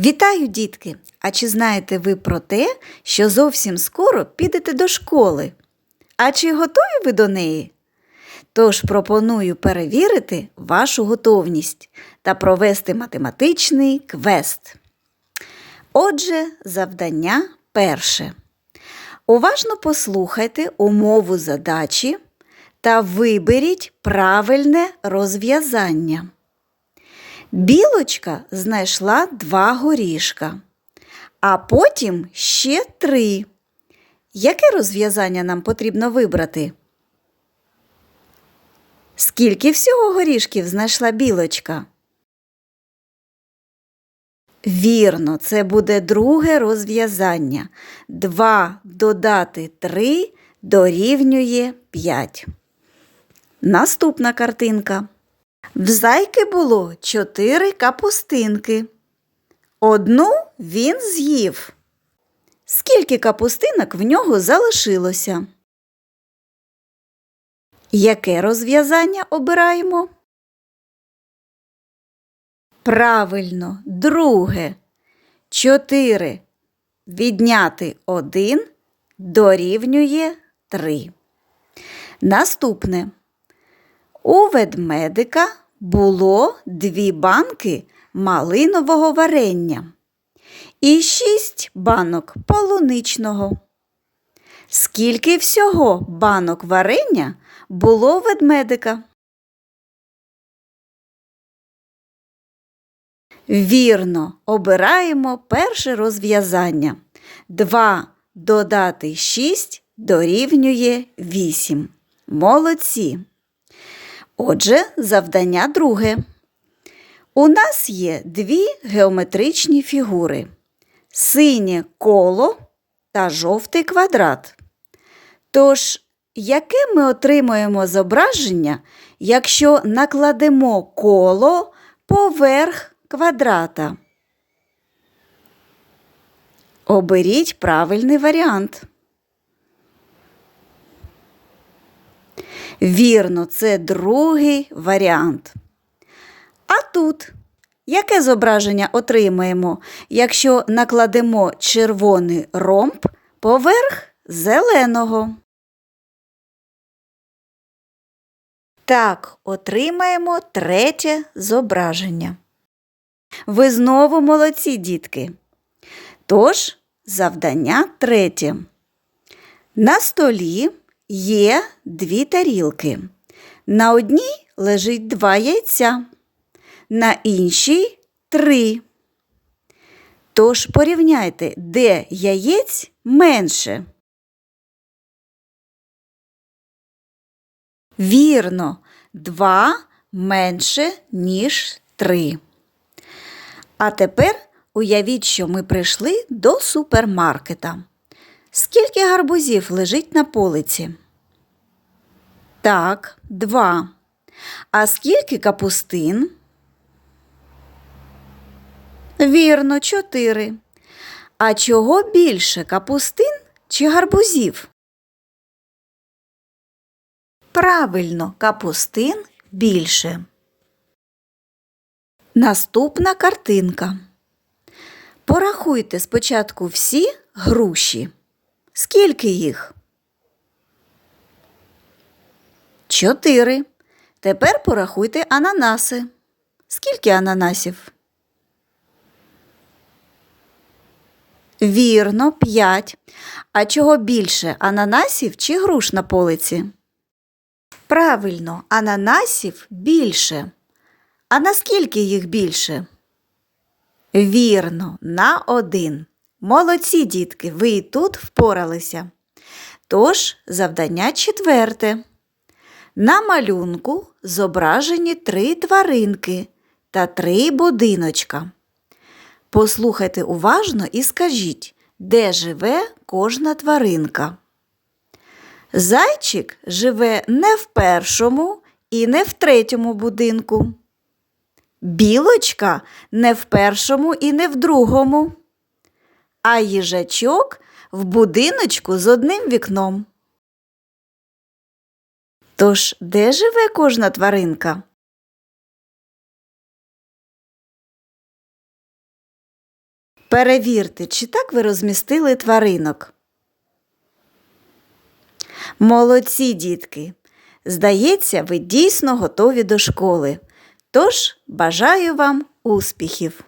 Вітаю, дітки! А чи знаєте ви про те, що зовсім скоро підете до школи? А чи готові ви до неї? Тож пропоную перевірити вашу готовність та провести математичний квест. Отже, завдання перше. Уважно послухайте умову задачі та виберіть правильне розв'язання. Білочка знайшла два горішка, а потім ще три. Яке розв'язання нам потрібно вибрати? Скільки всього горішків знайшла білочка? Вірно, це буде друге розв'язання. Два додати три дорівнює п'ять. Наступна картинка. В зайки було чотири капустинки. Одну він з'їв. Скільки капустинок в нього залишилося? Яке розв'язання обираємо? Правильно, друге. Чотири відняти один дорівнює три. Наступне. У ведмедика було дві банки малинового варення і шість банок полуничного. Скільки всього банок варення було у ведмедика? Вірно, обираємо перше розв'язання. 2 додати 6 дорівнює 8. Молодці. Отже, завдання друге. У нас є дві геометричні фігури: синє коло та жовтий квадрат. Тож, яке ми отримуємо зображення, якщо накладемо коло поверх квадрата? Оберіть правильний варіант. Вірно, це другий варіант. А тут яке зображення отримаємо, якщо накладемо червоний ромб поверх зеленого? Так, отримаємо третє зображення. Ви знову молодці, дітки. Тож, завдання третє. На столі є дві тарілки. На одній лежить два яйця, на іншій три. Тож порівняйте, де яєць менше. Вірно, два менше, ніж три. А тепер уявіть, що ми прийшли до супермаркета. Скільки гарбузів лежить на полиці? Так, два. А скільки капустин? Вірно, чотири. А чого більше капустин чи гарбузів? Правильно, капустин більше. Наступна картинка. Порахуйте спочатку всі груші. Скільки їх? Чотири. Тепер порахуйте ананаси. Скільки ананасів? Вірно, п'ять. А чого більше ананасів чи груш на полиці? Правильно, ананасів більше. А наскільки їх більше? Вірно, на один. Молодці, дітки, ви і тут впоралися. Тож, завдання четверте. На малюнку зображені три тваринки та три будиночка. Послухайте уважно і скажіть, де живе кожна тваринка. Зайчик живе не в першому і не в третьому будинку. Білочка не в першому і не в другому, а їжачок в будиночку з одним вікном. Тож, де живе кожна тваринка? Перевірте, чи так ви розмістили тваринок. Молодці, дітки! Здається, ви дійсно готові до школи. Тож бажаю вам успіхів!